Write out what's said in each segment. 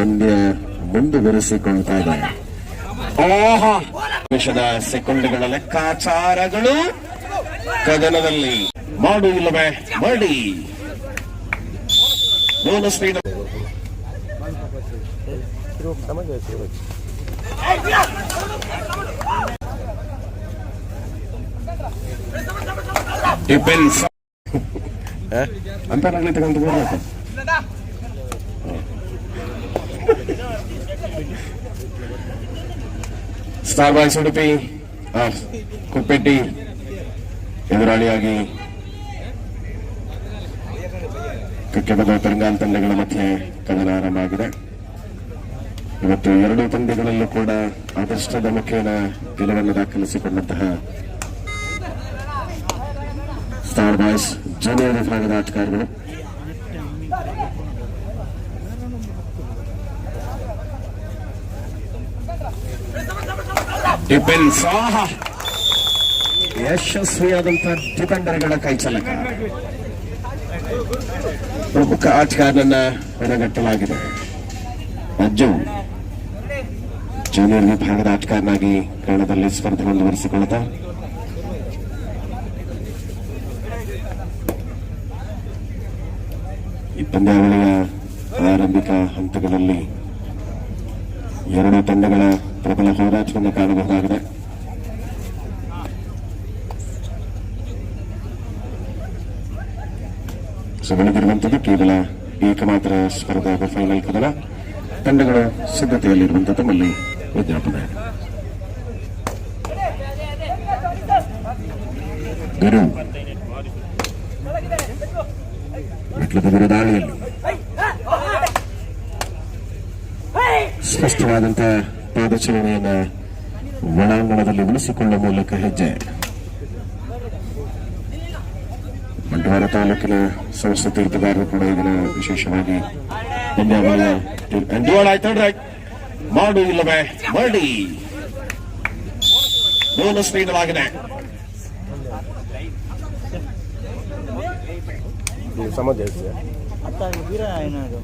ಪಂದ್ಯ ಮುಂದುವರೆಸಿಕೊಳ್ತಾ ಇದೆ ಓಹೋ ನಿಮಿಷದ ಸೆಕೆಂಡ್ಗಳ ಲೆಕ್ಕಾಚಾರಗಳು ಕದನದಲ್ಲಿ. ಮಾಡು ಇಲ್ಲವೇ ಮಾಡಿ. ಡಿಫೆನ್ಸ್ ಅಂತಾರಾಗ್ಲಿ ತಗೊಂಡು ಬರ್ಬೇಕು ಸ್ಟಾರ್ ಬಾಯ್ಸ್ ಉಡುಪಿ ಕುಪ್ಪೆಟ್ಟಿ, ಎದುರಾಳಿಯಾಗಿ ಕ್ರಿಕೆಟ್ ಬೆಂಗಾಲ್ ತಂಡಗಳ ಮಧ್ಯೆ ಕದನ ಆರಂಭ ಆಗಿದೆ ಇವತ್ತು ಎರಡೂ ತಂಡಗಳಲ್ಲೂ ಕೂಡ ಅದೃಷ್ಟದ ಮುಖೇನ ಗೆಲುವನ್ನು ದಾಖಲಿಸಿಕೊಂಡಂತಹ ಸ್ಟಾರ್ ಬಾಯ್ಸ್ ಜೂನಿಯರ್ ವಿಭಾಗದ ಆಟಗಾರರು. ಡಿಫೆನ್ಸ್. ಯಶಸ್ವಿಯಾದಂತಹ ಡಿಫೆಂಡರ್ಗಳ ಕೈಚಲಕ ಪ್ರಮುಖ ಆಟಗಾರನನ್ನ ಹೊರಗಟ್ಟಲಾಗಿದೆ ಅಜ್ಜು ಜೂನಿಯರ್ ವಿಭಾಗದ ಆಟಗಾರನಾಗಿ ಕನ್ನಡದಲ್ಲಿ ಸ್ಪರ್ಧೆ ಮುಂದುವರಿಸಿಕೊಳ್ಳುತ್ತಾ? ಈ ಪಂದ್ಯಾವಳಿಯ ಆರಂಭಿಕ ಹಂತಗಳಲ್ಲಿ ಎರಡು ತಂಡಗಳ ಪ್ರಬಲ ಹೋರಾಟವನ್ನು ಕಾಣಬಹುದಾಗಿದೆ ಸೊ ಬೆಳೆದಿರುವಂಥದ್ದು ಕೇವಲ ಏಕಮಾತ್ರ ಸ್ಪರ್ಧಾ ಫೈನಲ್ ಕದನ ತಂಡಗಳ ಸಿದ್ಧತೆಯಲ್ಲಿರುವಂತಹ ತಮ್ಮಲ್ಲಿ ವಿಜ್ಞಾಪನೆ ಗುರು ಮೆಟ್ಲದ ಗುರುದಾಳಿಯಲ್ಲಿ ಸ್ಪಷ್ಟವಾದಂತಹ ಪ್ರದರ್ಶನವನ್ನು ಒಳಾಂಗಣದಲ್ಲಿ ಉಳಿಸಿಕೊಳ್ಳುವ ಮೂಲಕ ಹೆಜ್ಜೆ. ಬಂಟ್ವಾಳ ತಾಲೂಕಿನ ಸಮಸ್ತ ತೀರ್ಥಗಾರರು ಕೂಡ ಇದನ್ನು ವಿಶೇಷವಾಗಿ ಮಾಡು ಇಲ್ಲವೇ ಮಾಡಿ. ಬೋನಸ್ ನೀಡಲಾಗಿದೆ. ಸಮಾಜ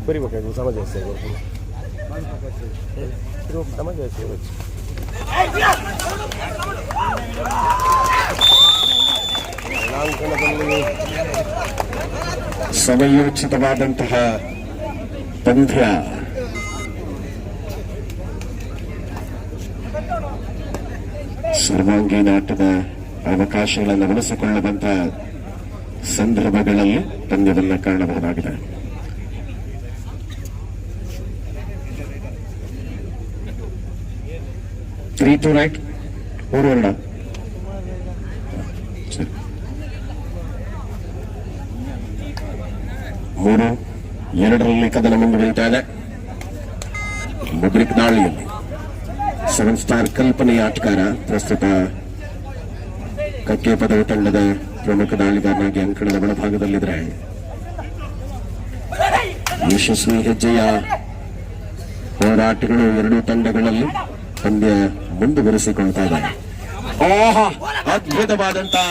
ಬರಿಬೇಕಾಗಿ ಸಮಾಜ ಸಮಯೋಚಿತವಾದಂತಹ ಪಂದ್ಯ. ಸರ್ವಾಂಗೀಣ ಆಟದ ಅವಕಾಶಗಳನ್ನು ಬಳಸಿಕೊಳ್ಳುವಂತಹ ಸಂದರ್ಭಗಳಲ್ಲಿ ಪಂದ್ಯವನ್ನು ಕಾಣಬಹುದಾಗಿದೆ. ತ್ರೀ ಟು ರೈಟ್, ಮೂರು ಎರಡ. ಮೂರು, ಎರಡರಲ್ಲಿ ಕದನ ಮುಂದುವರಿತಾ ಇದೆ. ಮುದ್ರಿಕ್ ದಾಳಿಯಲ್ಲಿ. ಸೆವೆನ್ ಸ್ಟಾರ್ ಕಲ್ಪನೆಯ ಆಟಗಾರ, ಪ್ರಸ್ತುತ ಕಕ್ಕೆ ಪದವಿ ತಂಡದ ಪ್ರಮುಖ ದಾಳಿಗಾರನಾಗಿ ಅಂಕಣದ ಬಲಭಾಗದಲ್ಲಿದ್ರೆ ಯಶಸ್ವಿ ಹೆಜ್ಜೆಯ ಹೋರಾಟಗಳು ಎರಡೂ ತಂಡಗಳಲ್ಲಿ ಪಂದ್ಯ ಮುಂದುವರಿಸಿಕೊಳ್ತಾ ಇದ್ದಾರೆ ಓಹೋ ಅದ್ಭುತವಾದಂತಹ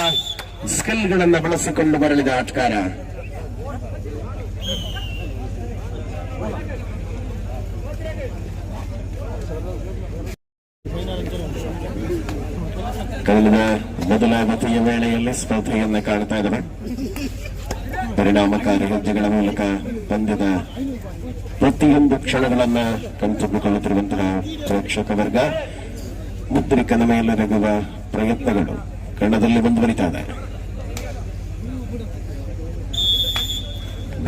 ಸ್ಕಿಲ್ಗಳನ್ನ ಬಳಸಿಕೊಂಡು ಬರಲಿದೆ ಆಟಗಾರ ಕಳೆದ ಮೊದಲ ಅವಧಿಯ ವೇಳೆಯಲ್ಲಿ ಸ್ಪರ್ಧೆಯನ್ನ ಕಾಣ್ತಾ ಇದ್ದಾರೆ ಪರಿಣಾಮಕಾರಿ ಹೆಜ್ಜೆಗಳ ಮೂಲಕ ಪಂದ್ಯದ ಪ್ರತಿಯೊಂದು ಕ್ಷಣಗಳನ್ನ ಕಣ್ತುಂಬಿಕೊಳ್ಳುತ್ತಿರುವಂತಹ ಪ್ರೇಕ್ಷಕ ವರ್ಗ ಮುದ್ರಿಕನ ಮೇಲೆರಗುವ ಪ್ರಯತ್ನಗಳು ಕಣ್ಣದಲ್ಲಿ ಮುಂದುವರಿತಾ ಇದೆ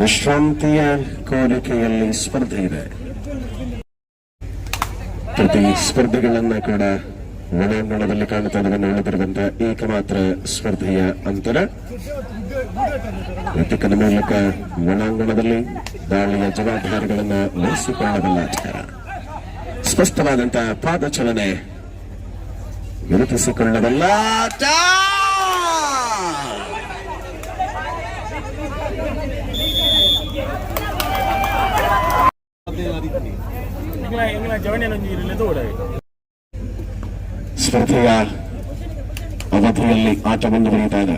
ವಿಶ್ರಾಂತಿಯ ಕೋರಿಕೆಯಲ್ಲಿ ಸ್ಪರ್ಧೆ ಇದೆ. ಪ್ರತಿ ಸ್ಪರ್ಧೆಗಳನ್ನ ಕೂಡ ಒಳಾಂಗಣದಲ್ಲಿ ಕಾಣುತ್ತಾ ಇದ್ದಾವೆ. ಉಳಿದಿರುವಂತಹ ಏಕಮಾತ್ರ ಸ್ಪರ್ಧೆಯ ಅಂತರ. ಪ್ರತಿಕನ ಮೂಲಕ ಒಳಾಂಗಣದಲ್ಲಿ ದಾಳಿಯ ಜವಾಬ್ದಾರಿಗಳನ್ನ ವಹಿಸಿಕೊಳ್ಳಬಲ್ಲ ಆಟಗಾರ ಸ್ಪಷ್ಟವಾದಂತಹ ಪಾದಚಲನೆ udah. ಸ್ಪರ್ಧೆಯ ಅವಧಿಯಲ್ಲಿ ಆಟ ಮುಂದುವರಿಯುತ್ತಾ ಇದೆ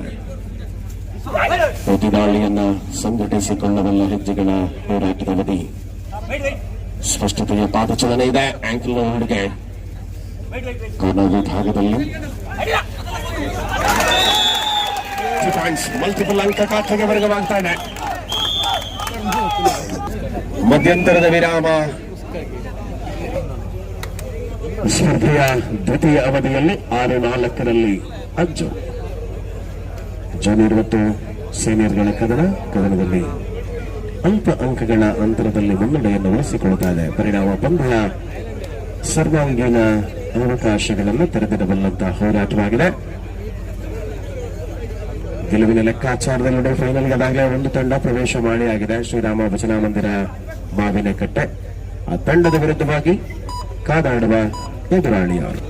ಪ್ರತಿ ದಾಳಿಯನ್ನ ಸಂಘಟಿಸಿಕೊಳ್ಳಬಲ್ಲ ಹೆಜ್ಜೆಗಳ ಹೋರಾಟದ ಅವಧಿ. ಸ್ಪಷ್ಟತೆಯ ಪಾದಚಲನೆ ಇದೆ. ಆಂಕಲ್ ಹುಡುಗೆ ಕಾರ್ನರ್ ಭಾಗದಲ್ಲಿ ಮಲ್ಟಿಪಲ್ ಅಂಕ ಖಾತೆಗೆ ವರ್ಗವಾಗ್ತಾ ಇದೆ ಮಧ್ಯಂತರದ ವಿರಾಮ. ಸ್ಪರ್ಧೆಯ ದ್ವಿತೀಯ ಅವಧಿಯಲ್ಲಿ ಆರು ನಾಲ್ಕರಲ್ಲಿ ಅಜ್ಜು ಜೂನಿಯರ್ ಮತ್ತು ಸೀನಿಯರ್ಗಳ ಕದನ ಕದನದಲ್ಲಿ ಅಲ್ಪ ಅಂಕಗಳ ಅಂತರದಲ್ಲಿ ಮುನ್ನಡೆಯನ್ನು ಉಳಿಸಿಕೊಳ್ತಾ ಇದೆ ಪರಿಣಾಮ ಪಂದ್ಯ ಸರ್ವಾಂಗೀಣ ಅವಕಾಶಗಳನ್ನು ತೆರೆದಿಡಬಲ್ಲಂತಹ ಹೋರಾಟವಾಗಿದೆ. ಗೆಲುವಿನ ಲೆಕ್ಕಾಚಾರದಲ್ಲಿ ಫೈನಲ್ಗೆ ಅದಾಗಲೇ ಒಂದು ತಂಡ ಪ್ರವೇಶ ಮಾಡಿ ಆಗಿದೆ ಶ್ರೀರಾಮ ಭಜನಾ ಮಂದಿರ ಮಾವಿನಕಟ್ಟೆ ಆ ತಂಡದ ವಿರುದ್ಧವಾಗಿ ಕಾದಾಡುವ ಎದುರಾಳಿಯವರು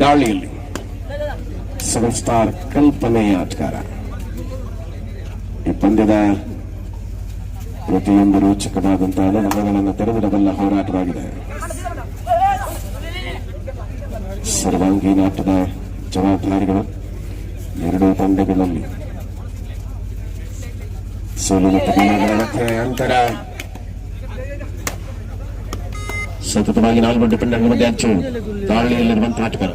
ದಾಳಿಯಲ್ಲಿ ಸೆವೆನ್ ಸ್ಟಾರ್ ಕಲ್ಪನೆಯ ಆಟಕಾರ ಈ ಪಂದ್ಯದ ಪ್ರತಿಯೊಂದು ರೋಚಕವಾದಂತಹ ನೆಲಗಳನ್ನು ತೆರೆದಿಡಬಲ್ಲ ಹೋರಾಟವಾಗಿದೆ. ಸರ್ವಾಂಗೀಣ ಆಟದ ಜವಾಬ್ದಾರಿಗಳು ಎರಡೂ ತಂಡಗಳಲ್ಲಿ. ಮತ್ತು ಅಂತರ. ಸತತವಾಗಿ ನಾಲ್ಕು ಡಿಪೆಂಡರ್ಗಳ ಮಧ್ಯೆ ಅಚ್ಚು ದಾಳಿಯಲ್ಲಿರುವಂತಹ ಆಟಗಾರ.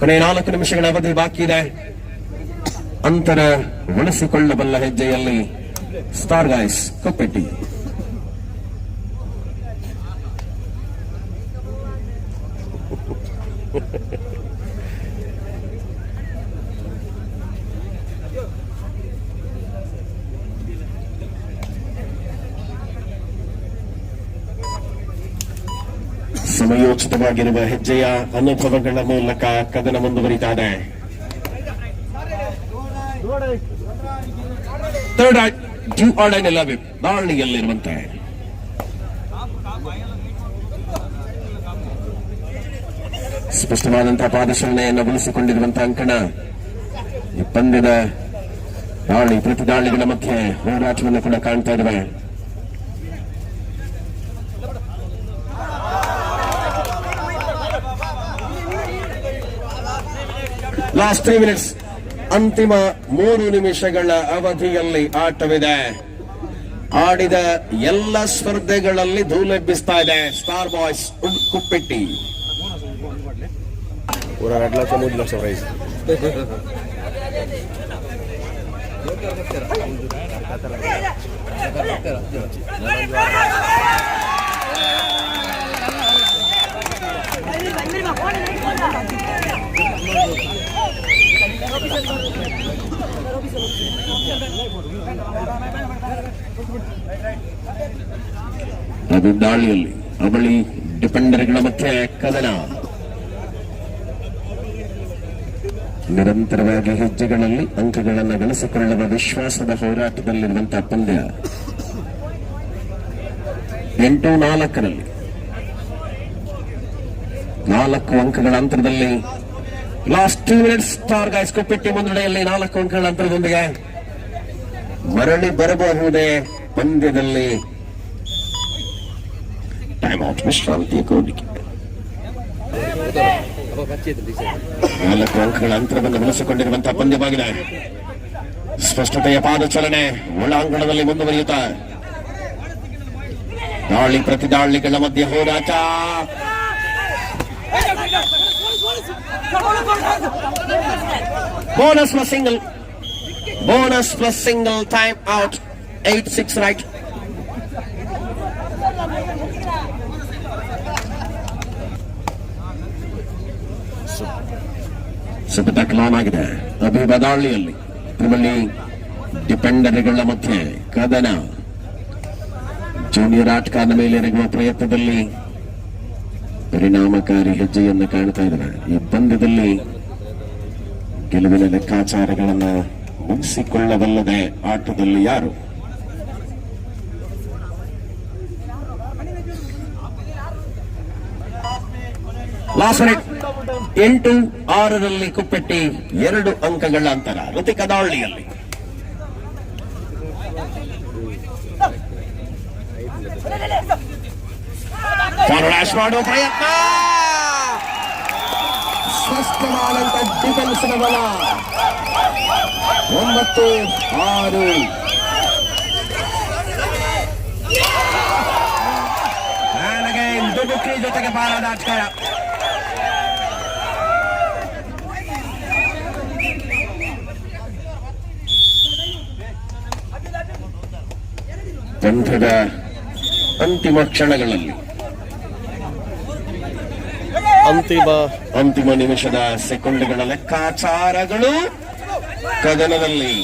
ಕೊನೆಯ ನಾಲ್ಕು ನಿಮಿಷಗಳ ಅವಧಿ ಬಾಕಿ ಇದೆ. ಅಂತರ ಉಳಿಸಿಕೊಳ್ಳಬಲ್ಲ ಹೆಜ್ಜೆಯಲ್ಲಿ ಸ್ಟಾರ್ ಗಾಯ್ಸ್ ಕೊಪ್ಪೆಟ್ಟಿ. ಸಮಯೋಚಿತವಾಗಿರುವ ಹೆಜ್ಜೆಯ ಅನುಭವಗಳ ಮೂಲಕ ಕದನ ಮುಂದುವರಿತಾ ಇದೆ ಥರ್ಡ್ ಆರ್ಡರ್ ಎಲ್ಲ ದಾಳಿಯಲ್ಲಿರುವಂತೆ ಸ್ಪಷ್ಟವಾದಂತಹ ಪಾದಶರಣೆಯನ್ನು ಉಳಿಸಿಕೊಂಡಿರುವಂತಹ ಅಂಕಣ. ಈ ಪಂದ್ಯದ ದಾಳಿ ಪ್ರತಿ ದಾಳಿಗಳ ಮಧ್ಯೆ ಹೋರಾಟವನ್ನು ಕೂಡ ಕಾಣ್ತಾ ಇದ್ದಾವೆ ಲಾಸ್ಟ್ ತ್ರೀ ಮಿನಿಟ್ಸ್ ಅಂತಿಮ ಮೂರು ನಿಮಿಷಗಳ ಅವಧಿಯಲ್ಲಿ ಆಟವಿದೆ. ಆಡಿದ ಎಲ್ಲ ಸ್ಪರ್ಧೆಗಳಲ್ಲಿ ಧೂಳೆಬ್ಬಿಸ್ತಾ ಇದೆ. Star boys Kuppetty. ಲಕ್ಷ ಮೂರು ಲಕ್ಷ ಪ್ರೈಸ್ ಅದು ದಾಳಿಯಲ್ಲಿ ಅವಳಿ ಡಿಪೆಂಡರ್ಗಳ ಮಧ್ಯೆ ಕದನ ನಿರಂತರವಾಗಿ ಹೆಜ್ಜೆಗಳಲ್ಲಿ ಅಂಕಗಳನ್ನು ಗಳಿಸಿಕೊಳ್ಳುವ ವಿಶ್ವಾಸದ ಹೋರಾಟದಲ್ಲಿರುವಂತಹ ಪಂದ್ಯ ಎಂಟು ನಾಲ್ಕರಲ್ಲಿ ನಾಲ್ಕು ಅಂಕಗಳ ಅಂತರದಲ್ಲಿ last two minutes star guys ಕೊಪ್ಪಿಟ್ಟಿ ಮುನ್ನಡೆಯಲ್ಲಿ ನಾಲ್ಕು ಅಂಕಗಳ ಅಂತರದೊಂದಿಗೆ ಮರಳಿ ಬರಬಹುದೇ ಪಂದ್ಯದಲ್ಲಿ? ಟೈಮ್ ಔಟ್ ವಿಶ್ರಾಂತಿ ಕೋರಿಕೆ ನಾಲ್ಕು ಅಂಕಗಳ ಅಂತರವನ್ನು ಬಳಸಿಕೊಂಡಿರುವಂತಹ ಪಂದ್ಯವಾಗಿದೆ. ಸ್ಪಷ್ಟತೆಯ ಪಾದಚಲನೆ ಒಳಾಂಗಣದಲ್ಲಿ ಮುಂದುವರಿಯುತ್ತಾ. ದಾಳಿ ಪ್ರತಿ ದಾಳಿಗಳ ಮಧ್ಯೆ ಹೋರಾಟ bonus plus single bonus plus single time out eight six right spectacular ಆಗಿದೆ ಅಭಿಬ ದಾಳಿಯಲ್ಲಿ ತ್ರಿಬಲಿ ಡಿಪೆಂಡರ್ಗಳ ಮಧ್ಯೆ ಕದನ. ಜೂನಿಯರ್ ಆಟಗಾರನ ಮೇಲೆ ಪ್ರಯತ್ನದಲ್ಲಿ ಪರಿಣಾಮಕಾರಿ ಹೆಜ್ಜೆಯನ್ನು ಕಾಣ್ತಾ ಇದ್ದಾರೆ. ಈ ಪಂದ್ಯದಲ್ಲಿ ಗೆಲುವಿನ ಲೆಕ್ಕಾಚಾರಗಳನ್ನು ಮುಗಿಸಿಕೊಳ್ಳಬಲ್ಲದೆ ಆಟದಲ್ಲಿ ಯಾರು? ಮಿನಿಟ್ ಎಂಟು ಆರರಲ್ಲಿ ಕುಪ್ಪೆಟ್ಟಿ ಎರಡು ಅಂಕಗಳ ಅಂತರ. ಋತಿಕ ದಾಳಿಯಲ್ಲಿ ಡ್ಯಾಶ್ ಮಾಡುವ ಪ್ರಯತ್ನ. ಸ್ಪಷ್ಟವಾದಂತ ಡಿಫೆನ್ಸ್ನ ಬಲ. ಒಂಬತ್ತು ಆರು. ನನಗೆ ದುಡುಕಿ ಜೊತೆಗೆ ಬಾರದ ಅಕ್ಷರ ಪಂಥದ ಅಂತಿಮ ಕ್ಷಣಗಳಲ್ಲಿ ಅಂತಿಮ ಅಂತಿಮ ನಿಮಿಷದ ಸೆಕೆಂಡ್ಗಳ ಲೆಕ್ಕಾಚಾರಗಳು ಕದನದಲ್ಲಿ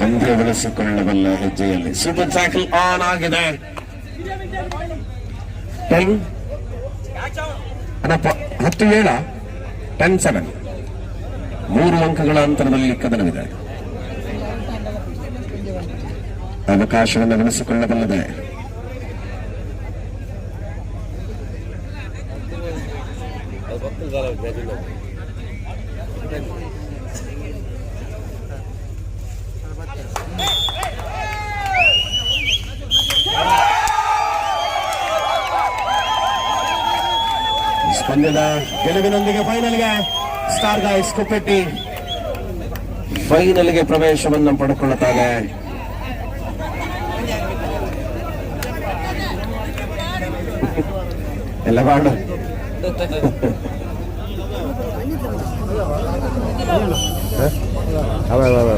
ಪಂದ್ಯ ಬೆಳೆಸಿಕೊಳ್ಳಬಲ್ಲ ಹೆಜ್ಜೆಯಲ್ಲಿ. ಸೂಪರ್ ಟ್ಯಾಕಲ್ ಆನ್ ಆಗಿದೆ. ಟೆನ್ ಹತ್ತು ಏಳ. ಟೆನ್ ಸೆವೆನ್ ಮೂರು ಅಂಕಗಳ ಅಂತರದಲ್ಲಿ ಕದನವಿದೆ. ಅವಕಾಶವನ್ನು ಬೆಳೆಸಿಕೊಳ್ಳಬಲ್ಲದೆ. ಪಂದ್ಯದ ಗೆಲುವಿನೊಂದಿಗೆ ಫೈನಲ್ಗೆ ಸ್ಟಾರ್ ಗಾಯ್ಸ್ ಕುಪ್ಪೆಟ್ಟಿ. ಫೈನಲ್ಗೆ ಪ್ರವೇಶವನ್ನು ಪಡ್ಕೊಳ್ಳುತ್ತಾರೆ ಎಲ್ಲ ಮಾಡು. അതെ അതെ അതെ